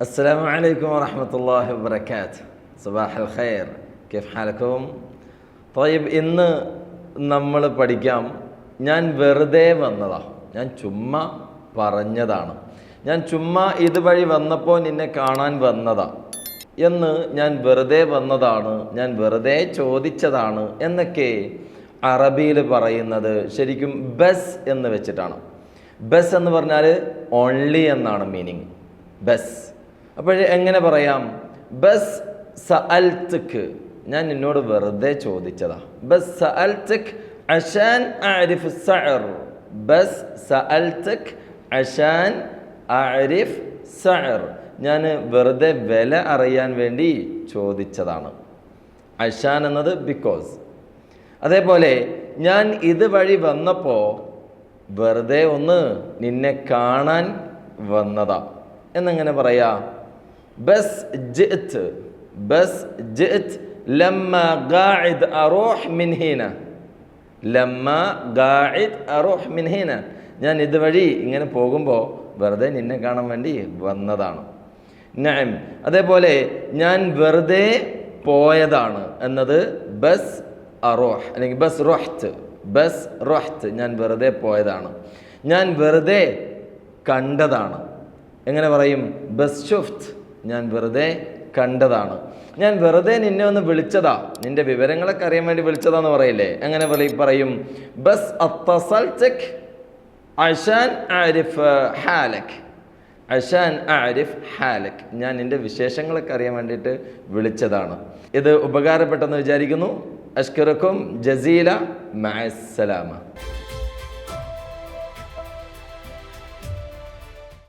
السلام عليكم ورحمة الله وبركاته صباح الخير كيف حالكم طيب ഇന്ന് നമ്മൾ പഠിക്കാം ഞാൻ വെറുതെ വന്നതാ ഞാൻ ചുമ്മാ പറഞ്ഞതാണ് ഞാൻ ചുമ്മാ ഇതുവഴി വന്നപ്പോൾ നിന്നെ കാണാൻ വന്നതാ എന്ന് ഞാൻ വെറുതെ വന്നതാണ് ഞാൻ വെറുതെ ചോദിച്ചതാണ് എന്നൊക്കെ അറബിയിൽ പറയുന്നത് ശരിക്കും ബസ് എന്ന് വെച്ചിട്ടാണ് ബസ് എന്ന് പറഞ്ഞാൽ ഓൺലി എന്നാണ് മീനിങ് ബസ് അപ്പോൾ എങ്ങനെ പറയാം? ബസ് സഅൽത്തക്ക് ഞാൻ നിന്നോട് വെറുതെ ചോദിച്ചതാ. ബസ് സഅൽത്തക്ക് അഷാൻ അരിഫ് സഅർ. ബസ് സഅൽത്തക്ക് അഷാൻ അരിഫ് സഅർ. ഞാൻ വെറുതെ വില അറിയാൻ വേണ്ടി ചോദിച്ചതാണ്. അഷാൻ എന്നത് ബിക്കോസ് അതേപോലെ ഞാൻ ഇതുവഴി വന്നപ്പോൾ വെറുതെ ഒന്ന് നിന്നെ കാണാൻ വന്നതാ. എന്നെങ്ങനെ പറയാ? ബസ് ജിത്ത് ബസ് ജിത്ത് ലമ്മ ഗാഇദ് അറൂഹ് മിൻ ഹീന ലമ്മ ഗാഇദ് അറൂഹ് മിൻ ഹീന ഞാൻ ഇതുവഴി ഇങ്ങനെ പോകുമ്പോൾ വെറുതെ നിന്നെ കാണാൻ വേണ്ടി വന്നതാണ്. നഅം അതേപോലെ ഞാൻ വെറുതെ പോയതാണ് എന്നത് ബസ് അറോഹ് അല്ലെങ്കിൽ ബസ് റോഹ്ത്ത് ബസ് റോഹ്ത്ത് ഞാൻ വെറുതെ പോയതാണ്. ഞാൻ വെറുതെ കണ്ടതാണ്. എങ്ങനെ പറയും? ബസ് ഷുഫ്റ്റ് ഞാൻ വെറുതെ കണ്ടതാണ്. ഞാൻ വെറുതെ നിന്നെ ഒന്ന് വിളിച്ചതാ. നിന്റെ വിവരങ്ങളൊക്കെ അറിയാൻ വേണ്ടി വിളിച്ചതാന്ന് പറയില്ലേ? എങ്ങനെ പറയും? ബസ് ആരിഫ് ഹാലക്. ആരിഫ് ഹാലക്. ഞാൻ നിന്റെ വിശേഷങ്ങളൊക്കെ അറിയാൻ വേണ്ടിയിട്ട് വിളിച്ചതാണ്. ഇത് ഉപകാരപ്പെട്ടെന്ന് വിചാരിക്കുന്നു. അഷ്കറക്കും ജസീല. മഅസ്സലാമ